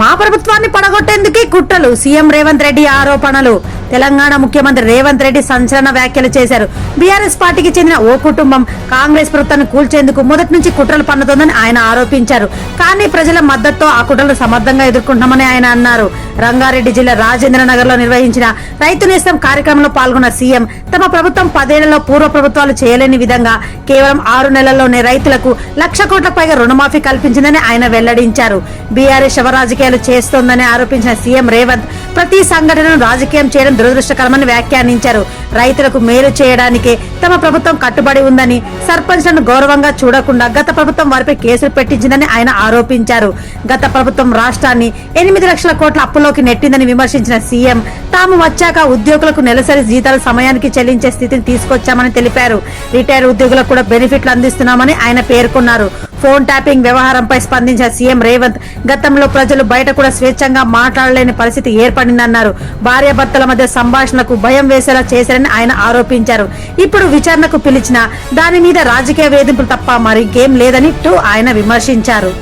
మా ప్రభుత్వాన్ని పడగొట్టేందుకే కుట్రలు. సీఎం రేవంత్ రెడ్డి ఆరోపణలు. తెలంగాణ ముఖ్యమంత్రి రేవంత్ రెడ్డి సంచలన వ్యాఖ్యలు చేశారు. బీఆర్ఎస్ పార్టీకి చెందిన ఓ కుటుంబం కాంగ్రెస్ ప్రభుత్వాన్ని కూల్చేందుకు మొదటి నుంచి కుట్రలు పన్నుతోందని ఆయన ఆరోపించారు. కానీ ప్రజల మద్దతుతో ఆ కుట్రలు సమర్థంగా ఎదుర్కొంటామని ఆయన అన్నారు. రంగారెడ్డి జిల్లా రాజేంద్ర నగర్లో నిర్వహించిన రైతు నేస్తం కార్యక్రమంలో పాల్గొన్న సీఎం తమ ప్రభుత్వం పదేళ్ళలో పూర్వ ప్రభుత్వాలు చేయలేని విధంగా కేవలం ఆరు నెలల్లోనే రైతులకు లక్ష కోట్లకు పైగా రుణమాఫీ కల్పించిందని ఆయన వెల్లడించారు. బీఆర్ఎస్ శవ రాజకీయాలు చేస్తోందని ఆరోపించిన సీఎం రేవంత్ ప్రతి సంఘటనను రాజకీయం చేయడం దురదృష్టకరమని వ్యాఖ్యానించారు. రైతులకు మేలు చేయడానికే తమ ప్రభుత్వం కట్టుబడి ఉందని సర్పంచ్లను గౌరవంగా చూడకుండా గత ప్రభుత్వం వారిపై కేసులు పెట్టించిందని ఆయన ఆరోపించారు. గత ప్రభుత్వం రాష్ట్రాన్ని ఎనిమిది లక్షల కోట్ల అప్పులోకి నెట్టిందని విమర్శించిన సీఎం తాము వచ్చాక ఉద్యోగులకు నెలసరి జీతాలు సమయానికి చెల్లించే స్థితిని తీసుకొచ్చామని తెలిపారు. రిటైర్ ఉద్యోగులకు కూడా బెనిఫిట్లు అందిస్తున్నామని ఆయన పేర్కొన్నారు. ఫోన్ ట్యాపింగ్ వ్యవహారంపై స్పందించిన సీఎం రేవంత్ గతంలో ప్రజలు బయట కూడా స్వేచ్ఛంగా మాట్లాడలేని పరిస్థితి ఏర్పడిందన్నారు. భార్యాభర్తల మధ్య సంభాషణకు భయం వేసేలా చేశారని ఆయన ఆరోపించారు. ఇప్పుడు విచారణకు పిలిచిన దాని మీద రాజకీయ వేధింపులు తప్ప మరింకేం లేదని ఆయన విమర్శించారు.